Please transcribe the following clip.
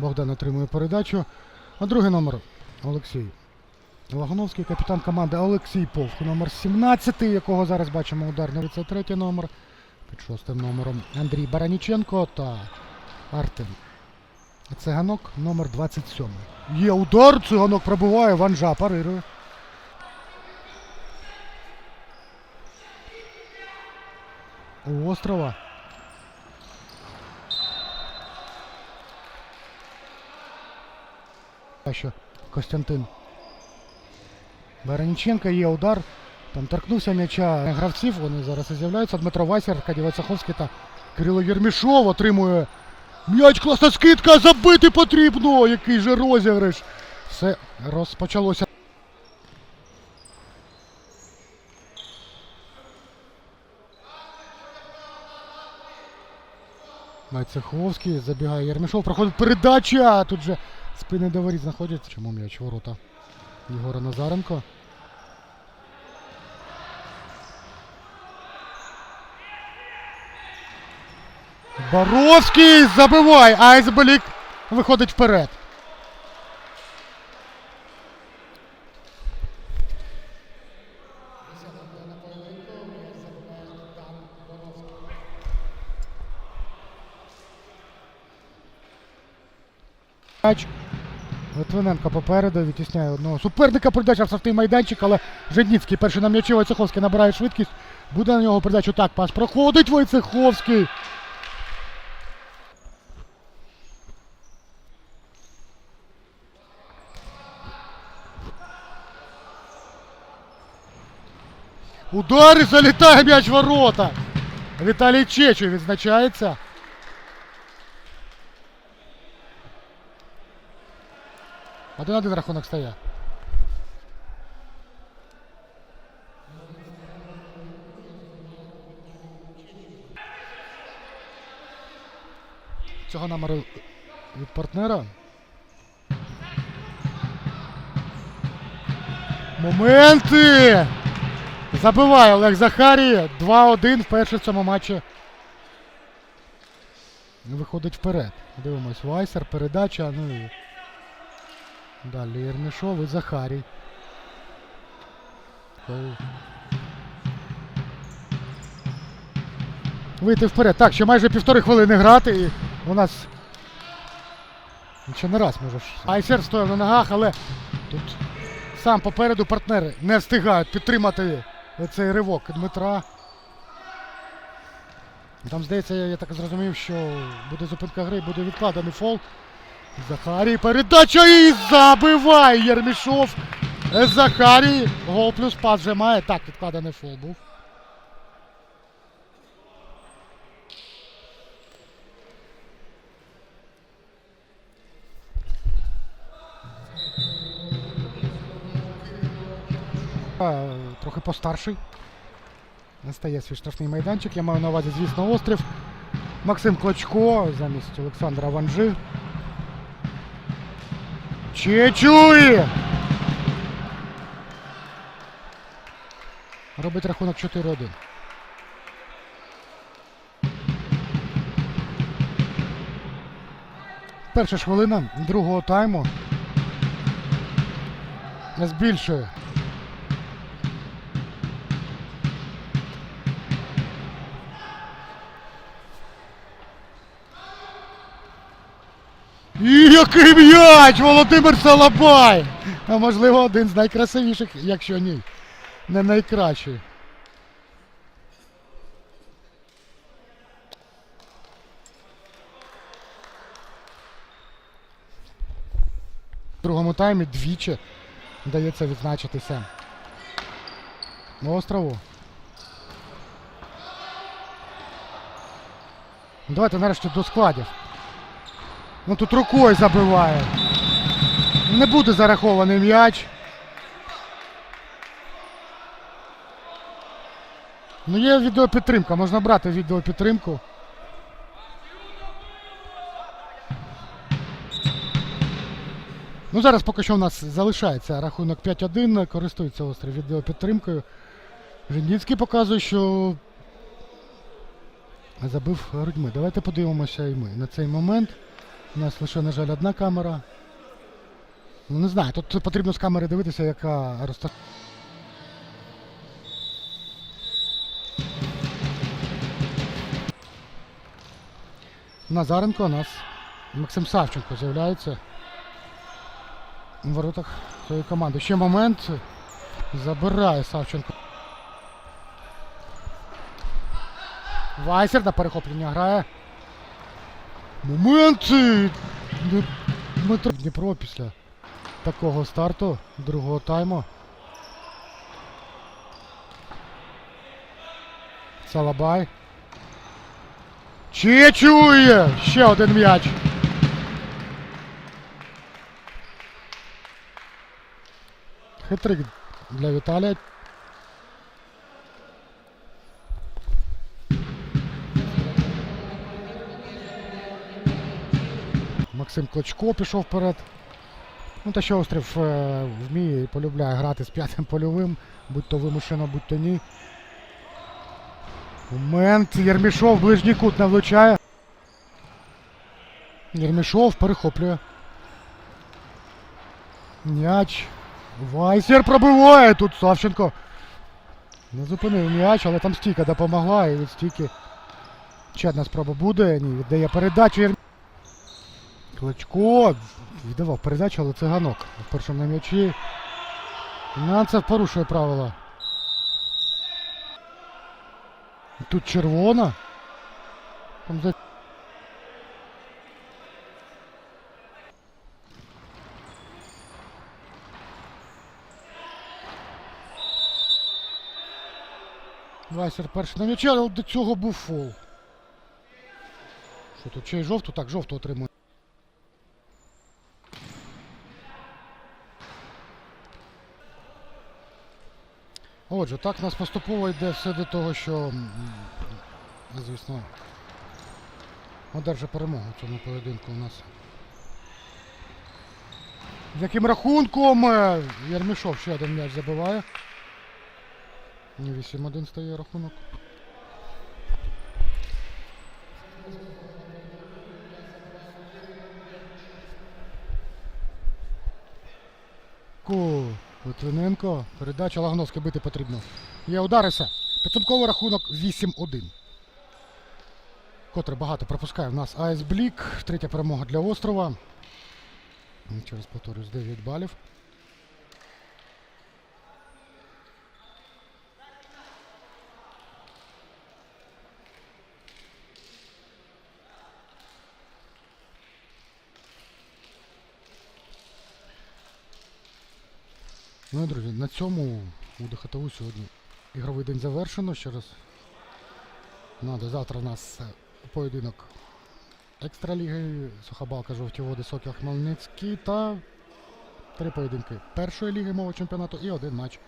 Богдан отримує передачу. А другий номер Олексій. Лагуновський, капітан команди Олексій Повх, номер 17, якого зараз бачимо удар на 33 номер. Під шостим номером Андрій Бараніченко та Артем Циганок, номер 27. Є удар, циганок пробиває, Ванжа парирує. У острова. А що Костянтин. Бараніченка є удар. Там торкнувся м'яча гравців. Вони зараз і з'являються. Дмитро Васір, Аркадій Вацаховський та Кирило Єрмішов отримує м'яч. Класна скидка. Забити потрібно. Який же розіграш. Все розпочалося. Майцеховський забігає Єрмішов, проходить передача. Тут же спини до воріт знаходяться. Чому м'яч ворота? Єгора Назаренко. Боровський забиває. Айсбелік виходить вперед. Литвиненко попереду відтісняє одного суперника. Передача в штрафний майданчик, але Жедніцький перший на м'ячі Войцеховський набирає швидкість. Буде на нього передачу. Так, пас проходить Войцеховський. Удар і залітає м'яч ворота. Віталій Чечу відзначається. Один-один рахунок стає. Цього номеру від партнера. Моменти! Забиває Олег Захарій. 2-1 вперше в цьому матчі. Виходить вперед. Дивимось. Вайсер, передача. Ну і Далі Єрмішов і Захарій. Вийти вперед. Так, ще майже півтори хвилини грати і у нас. Ще не раз може. Айсер стояв на ногах, але тут сам попереду партнери не встигають підтримати цей ривок Дмитра. Там, здається, я, так зрозумів, що буде зупинка гри, буде відкладений фол. Захарій передача і забиває Єрмішов. Захарій. Гол плюс пас вже має. Так, відкладений фол був. Трохи постарший. Настає свій штрафний майданчик. Я маю на увазі, звісно, острів. Максим Клочко замість Олександра Ванжи. Чечує! Робить рахунок 4-1. Перша ж хвилина другого тайму. Збільшує. І який м'яч! Володимир Салабай! А можливо, один з найкрасивіших, якщо ні. Не найкращий. В другому таймі двічі вдається відзначитися острову. Давайте нарешті до складів. Ну тут рукою забиває. Не буде зарахований м'яч. Ну є відеопідтримка, можна брати відеопідтримку. Ну зараз поки що у нас залишається рахунок 5-1, користується острів відеопідтримкою. Жендінський показує, що забив грудьми. Давайте подивимося і ми на цей момент. У нас лише, на жаль, одна камера. Ну, не знаю, тут потрібно з камери дивитися, яка розташована. Назаренко у нас. Максим Савченко з'являється у воротах своєї команди. Ще момент. Забирає Савченко. Вайсер на перехоплення грає. Моменти! Дмит- Дмитро Дніпро після такого старту другого тайму. Салабай. Чечує! Ще один м'яч. Хитрик для Віталія. Максим Клочко пішов вперед. Ну та що острів е, вміє і полюбляє грати з п'ятим польовим, будь то вимушено, будь то ні. Момент. Єрмішов ближній кут не влучає. Єрмішов перехоплює. М'яч. Вайсер пробиває тут Савченко. Не зупинив м'яч, але там стійка допомогла і від стійки. Ще одна спроба буде. Ні, віддає передачу. Кличко віддавав передачу, але циганок в першому на м'ячі. Нанцев порушує правила. Тут червона. Там за... Вайсер перший на м'ячі, але до цього був фол. Що тут, ще й жовту? Так, жовту отримує. Отже, так у нас поступово йде все до того, що, м, звісно, одержа перемогу в цьому поєдинку у нас. Яким рахунком е, Єрмішов ще один м'яч забиває. Ні, 8-1 стає рахунок. Ку, Литвиненко. Передача Лагновська бити потрібно. Є ударився. Підсумковий рахунок 8-1. Котре багато пропускає в нас АС Блік. Третя перемога для острова. Через повторюсь, 9 балів. Ну і друзі, на цьому у ДХТУ сьогодні ігровий день завершено. Ще раз. Надо, завтра у нас поєдинок екстраліги, Сухабалка, Жовті Води, Сокіл Хмельницький та три поєдинки першої ліги мого чемпіонату і один матч